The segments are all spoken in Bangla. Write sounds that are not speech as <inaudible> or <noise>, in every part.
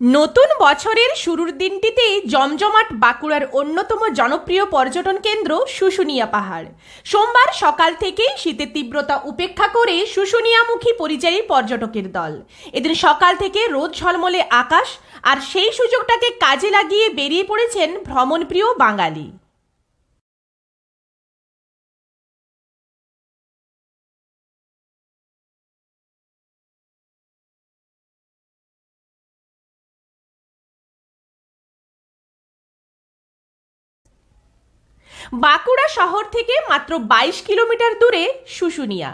নতুন বছরের শুরুর দিনটিতেই জমজমাট বাঁকুড়ার অন্যতম জনপ্রিয় পর্যটন কেন্দ্র শুশুনিয়া পাহাড়। সোমবার সকাল থেকেই শীতের তীব্রতা উপেক্ষা করে শুশুনিয়ামুখী পরিযায়ী পর্যটকের দল। এদিন সকাল থেকে রোদ ঝলমলে আকাশ, আর সেই সুযোগটাকে কাজে লাগিয়ে বেরিয়ে পড়েছেন ভ্রমণপ্রিয় বাঙালি। বাঁকুড়া শহর থেকে মাত্র বাইশ কিলোমিটার দূরে শুশুনিয়া।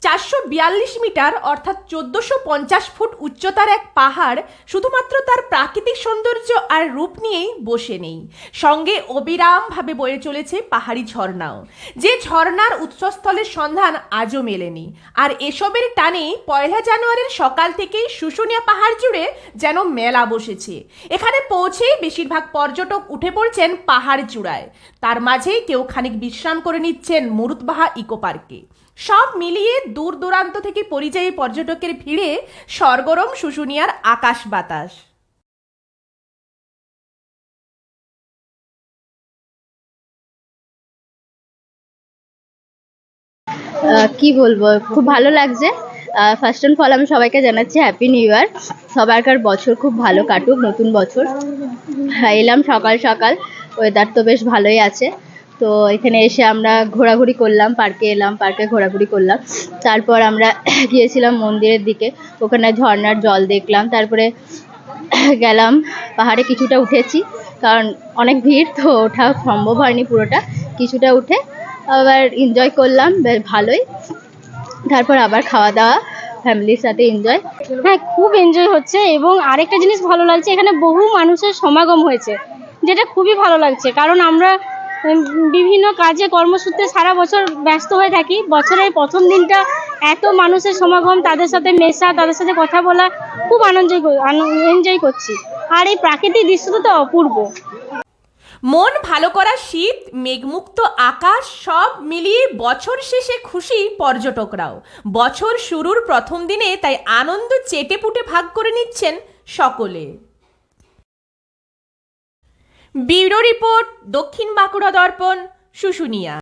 চারশো বিয়াল্লিশ মিটার অর্থাৎ চোদ্দশো পঞ্চাশ ফুট উচ্চতার এক পাহাড় শুধুমাত্র তার প্রাকৃতিক সৌন্দর্য আর রূপ নিয়েই বসে নেই। সঙ্গে অবিরামভাবে বয়ে চলেছে পাহাড়ি ঝর্ণাও। যে ঝর্ণার উৎসস্থলের সন্ধান আজও মেলেনি। আর এসবের টানে পয়লা জানুয়ারির সকাল থেকেই শুশুনিয়া পাহাড় জুড়ে যেন মেলা বসেছে। এখানে পৌঁছেই বেশিরভাগ পর্যটক উঠে পড়ছেন পাহাড় চূড়ায়। তার মাঝেই কেউ খানিক বিশ্রাম করে নিচ্ছেন মরুতবাহা ইকো পার্কে। সব মিলিয়ে দূর দূরান্ত থেকে পরিযায়ী পর্যটকের ভিড়ে সরগরম শুশুনিয়ার আকাশ বাতাস। কি বলব? খুব ভালো লাগছে। ফার্স্ট অ্যান্ড ফল আমি সবাইকে জানাচ্ছি হ্যাপি নিউ ইয়ার সবারকার বছর খুব ভালো কাটুক, নতুন বছর। এলাম সকাল সকাল। ওয়েদার তো বেশ ভালোই আছে। তো এখানে এসে আমরা ঘোরাঘুরি করলাম পার্কে এলাম পার্কে ঘোরাঘুরি করলাম। তারপর আমরা <coughs> গিয়েছিলাম মন্দিরের দিকে, ওখানে ঝর্ণার জল দেখলাম। তারপরে <coughs> গেলাম পাহাড়ে কিছুটা উঠেছি, কারণ অনেক ভিড়, তো ওঠা সম্ভব হয়নি পুরোটা। কিছুটা উঠে আবার এনজয় করলাম, বেশ ভালোই। তারপর আবার খাওয়া দাওয়া, ফ্যামিলির সাথে এনজয় হ্যাঁ খুব এনজয় হচ্ছে এবং আরেকটা জিনিস ভালো লাগছে, এখানে বহু মানুষের সমাগম হয়েছে, যেটা খুবই ভালো লাগছে। কারণ আমরা বিভিন্ন কাজে, কর্মসূত্রে সারা বছর ব্যস্ত হয়ে থাকি। বছরের প্রথম দিনটা এত মানুষের সমাগম, তাদের সাথে মেশা, তাদের সাথে কথা বলা, খুব আনন্দ এনজয় করছি। আর এই প্রাকৃতিক দৃশ্যটা তো অপূর্ব। মন ভালো করা শীত, মেঘমুক্ত আকাশ, সব মিলিয়ে বছর শেষে খুশি পর্যটকরাও। বছর শুরুর প্রথম দিনে তাই আনন্দ চেটে পুটে ভাগ করে নিচ্ছেন সকলে। ব্যুরো রিপোর্ট দক্ষিণ বাঁকুড়া দর্পণ শুশুনিয়া।